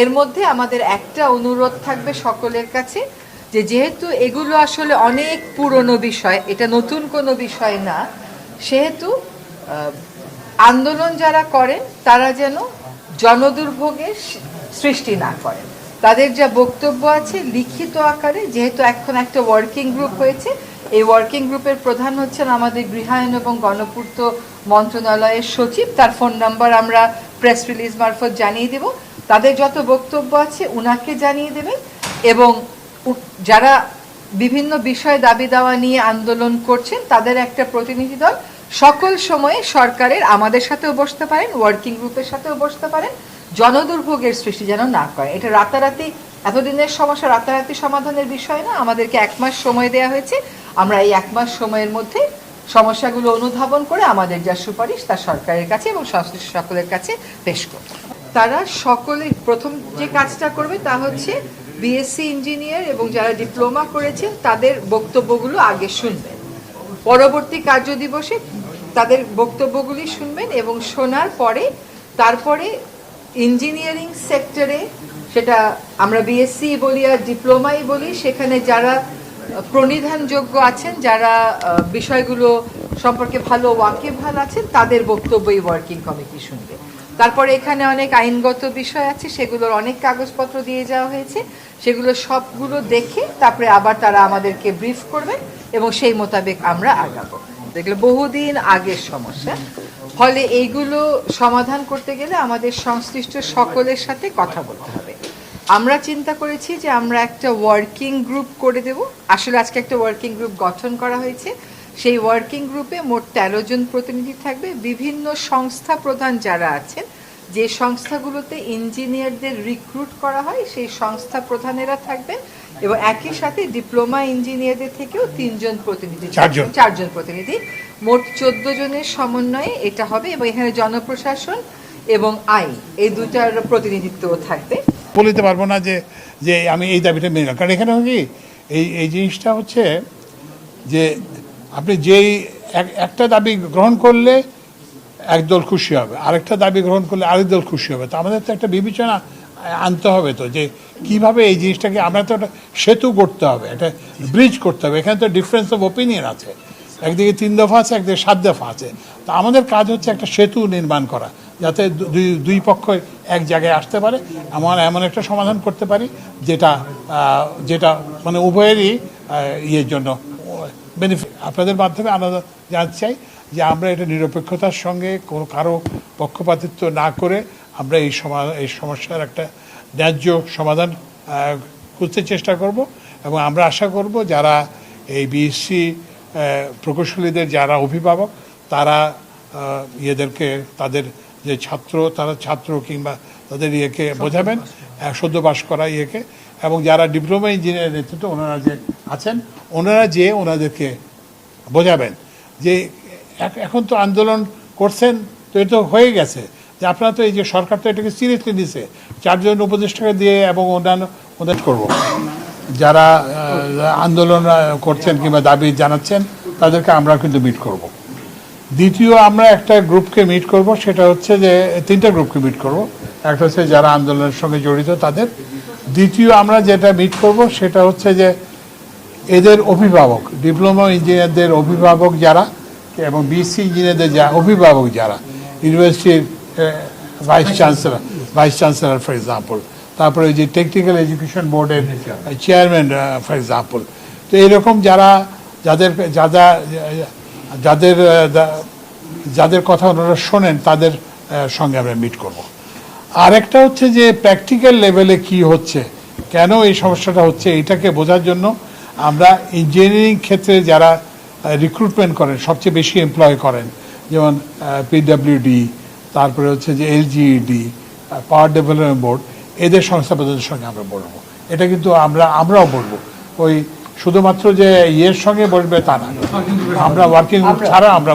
এর মধ্যে আমাদের একটা অনুরোধ থাকবে সকলের কাছে যে যেহেতু এগুলো আসলে অনেক পুরনো বিষয়, এটা নতুন কোনো বিষয় না, সেহেতু আন্দোলন যারা করেন, তারা যেন জনদুর্ভোগের সৃষ্টি না করেন। তাদের যা বক্তব্য আছে লিখিত আকারে, যেহেতু এখন একটা ওয়ার্কিং গ্রুপ হয়েছে, এই ওয়ার্কিং গ্রুপের প্রধান হচ্ছেন আমাদের গৃহায়ন এবং গণপূর্ত মন্ত্রণালয়ের সচিব। তার ফোন নাম্বার আমরা প্রেস রিলিজ মারফত জানিয়ে দেব। তাদের যত বক্তব্য আছে উনাকে জানিয়ে দেবেন এবং যারা বিভিন্ন বিষয় দাবি দাওয়া নিয়ে আন্দোলন করছেন, তাদের একটা প্রতিনিধি দল সকল সময়ে সরকারের আমাদের সাথেও বসতে পারেন ওয়ার্কিং গ্রুপের সাথেও বসতে পারেন, জনদুর্ভোগের সৃষ্টি যেন না করে। এটা রাতারাতি, এতদিনের সমস্যা রাতারাতি সমাধানের বিষয় না, আমাদেরকে এক মাস সময় দেওয়া হয়েছে। আমরা এই এক মাস সময়ের মধ্যে সমস্যাগুলো অনুধাবন করে আমাদের যা সুপারিশ তা সরকারের কাছে এবং সংশ্লিষ্ট সকলের কাছে পেশ করব। তারা সকলে প্রথম যে কাজটা করবে তা হচ্ছে বিএসসি ইঞ্জিনিয়ার এবং যারা ডিপ্লোমা করেছেন তাদের বক্তব্যগুলো আগে শুনবেন। পরবর্তী কার্য দিবসে তাদের বক্তব্যগুলি শুনবেন এবং শোনার পরে তারপরে ইঞ্জিনিয়ারিং সেক্টরে সেটা আমরা বিএসসি বলি আর ডিপ্লোমাই বলি, সেখানে যারা প্রণিধানযোগ্য আছেন, যারা বিষয়গুলো সম্পর্কে ভালো ওয়াকিবহাল আছেন, তাদের বক্তব্যই ওয়ার্কিং কমিটি শুনবে। তারপরে এখানে অনেক আইনগত বিষয় আছে, সেগুলোর অনেক কাগজপত্র দিয়ে যাওয়া হয়েছে। সেগুলো সবগুলো দেখে তারপরে আবার তারা আমাদেরকে ব্রিফ করবেন এবং সেই মোতাবেক আমরা আগাবো। দেখলে বহুদিন আগের সমস্যা। ফলে এইগুলো সমাধান করতে গেলে আমাদের সংশ্লিষ্ট সকলের সাথে কথা বলতে হবে। আমরা চিন্তা করেছি যে আমরা একটা ওয়ার্কিং গ্রুপ করে দেব। আসলে আজকে একটা ওয়ার্কিং গ্রুপ গঠন করা হয়েছে। সেই ওয়ার্কিং গ্রুপে মোট তেরো জন প্রতিনিধি থাকবে। বিভিন্ন সংস্থা প্রধান যারা আছেন যে সংস্থাগুলোতে ইঞ্জিনিয়ারদের রিক্রুট করা হয় সেই সংস্থা প্রধানেরা থাকবেন এবং একই সাথে ডিপ্লোমা ইঞ্জিনিয়ারদের থেকেও তিনজন প্রতিনিধি চারজন। চারজন প্রতিনিধি। মোট চোদ্দ জনের সমন্বয়ে এটা হবে এবং এখানে জনপ্রশাসন এবং আইন এই দুটার প্রতিনিধিত্বও থাকবে। বলতে পারব না যে যে আমি এই দাবিটা মেনে কারণ এখানে কি এই এই জিনিসটা হচ্ছে যে আপনি যেই এক- একটা দাবি গ্রহণ করলে একদল খুশি হবে, আরেকটা দাবি গ্রহণ করলে আরেক দল খুশি হবে। তো আমাদের তো একটা বিবেচনা আনতে হবে তো যে কীভাবে এই জিনিসটাকে আমরা তো একটা সেতু করতে হবে, একটা ব্রিজ করতে হবে। এখানে তো ডিফারেন্স অফ ওপিনিয়ন আছে। একদিকে তিন দফা আছে, একদিকে সাত দফা আছে। তো আমাদের কাজ হচ্ছে একটা সেতু নির্মাণ করা, যাতে দুই দুই পক্ষ এক জায়গায় আসতে পারে। এমন এমন একটা সমাধান করতে পারি, যেটা যেটা মানে উভয়েরই ইয়ের জন্য বেনিফিট আপনাদের মাধ্যমে আমরা জানতে চাই যে আমরা এটা নিরপেক্ষতার সঙ্গে কোনো কারও পক্ষপাতিত্ব না করে আমরা এই সমা এই সমস্যার একটা ন্যায্য সমাধান খুঁজতে চেষ্টা করব এবং আমরা আশা করব যারা এই বিএসসি প্রকৌশলীদের যারা অভিভাবক তারা ইয়েদেরকে তাদের যে ছাত্র তারা ছাত্র কিংবা তাদের ইয়েকে বোঝাবেন আহ, সদ্য পাশ করা ইয়েকে এবং যারা ডিপ্লোমা ইঞ্জিনিয়ার নেতৃত্ব ওনারা যে আছেন ওনারা যে ওনাদেরকে বোঝাবেন যে এখ- এখন তো আন্দোলন করছেন, তো এটা হয়ে গেছে। যে আপনারা তো এই যে সরকার তো এটাকে সিরিয়াসলি নিছে, চারজন উপদেষ্টাকে দিয়ে এবং অন্যান্য ওদের করব। যারা আন্দোলন করছেন কিংবা দাবি জানাচ্ছেন, তাদেরকে আমরা কিন্তু মিট করব। দ্বিতীয়, আমরা একটা গ্রুপকে মিট করব, সেটা হচ্ছে যে, তিনটা গ্রুপকে মিট করব। একটা হচ্ছে যারা আন্দোলনের সঙ্গে জড়িত তাদের। দ্বিতীয়, আমরা যেটা মিট করব, সেটা হচ্ছে যে এদের অভিভাবক ডিপ্লোমা ইঞ্জিনিয়ারদের অভিভাবক যারা এবং বিসি ইঞ্জিনিয়ারদের যা, অভিভাবক যারা। ইউনিভার্সিটির vice chancellor vice chancellor for example তারপরে ওই যে টেকনিক্যাল এডুকেশন বোর্ডের চেয়ারম্যান ফর এক্সাম্পল তো এরকম যারা, যাদের যারা যাদের যাদের কথা ওনারা শোনেন, তাদের সঙ্গে আমরা মিট করব। আরেকটা হচ্ছে যে প্র্যাকটিক্যাল লেভেলে কি হচ্ছে? কেন এই সমস্যাটা হচ্ছে? এটাকে বোঝার জন্য আমরা ইঞ্জিনিয়ারিং ক্ষেত্রে যারা রিক্রুটমেন্ট করেন সবচেয়ে বেশি এমপ্লয় করেন যেমন পিডাব্লিউডি তারপরে হচ্ছে যে এলজিইডি পাওয়ার ডেভেলপমেন্ট বোর্ড এদের সংস্থাপকদের সঙ্গে আমরা বলব। এটা কিন্তু আমরা আমরাও বলব। ওই শুধুমাত্র যে ইয়ের সঙ্গে বসবে তা না। আমরা ওয়ার্কিং গ্রুপ ছাড়া আমরা